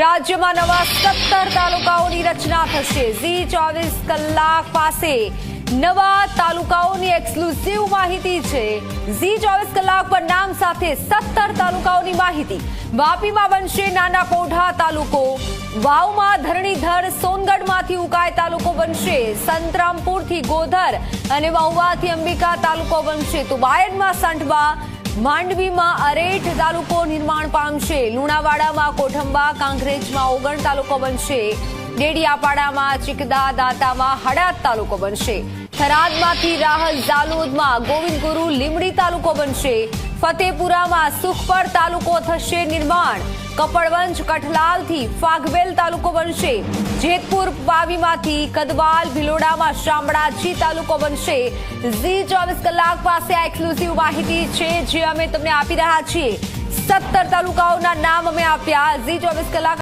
રાજ્યમાં નવા સત્તર તાલુકાઓની રચના થશે. ઝી ચોવીસ કલાક પાસે નવા તાલુકાઓની એક્સક્લુઝિવ માહિતી છે. ઝી ચોવીસ કલાક પર નામ સાથે સત્તર તાલુકાઓની માહિતી. વાપીમાં બનશે નાના કોઢા તાલુકો. વાવમાં ધરણીધર સોનગઢમાંથી ઉકાઈ તાલુકો બનશે. સંતરામપુરથી ગોધર અને મહુવાથી અંબિકા તાલુકો બનશે. તો બાયડમાં સાંઠબા માંડવીમાં અરેઠ તાલુકો નિર્માણ પામશે. લુણાવાડામાં કોઠંબા, કાંકરેજમાં ઓગણ તાલુકો બનશે. ડેડિયાપાડામાં ચિકદા દાંતામાં હડાદ તાલુકો બનશે. થરાદમાંથી રાહત ઝાલોદમાં ગોવિંદગુરુ લીમડી તાલુકો બનશે. ફતેપુરામાં સુખપર તાલુકો થશે નિર્માણ. કપડવંજ, કઠલાલથી ફાગવેલ તાલુકો બનશે. જેતપુર પાવીમાંથી કદવાલ, ભિલોડામાં શામળાજી તાલુકો બનશે. ઝી ચોવીસ કલાક પાસે આ એક્સક્લુઝિવ માહિતી છે જે અમે તમને આપી રહ્યા છીએ. સત્તર તાલુકાઓના નામ અમે આપ્યા. ઝી ચોવીસ કલાક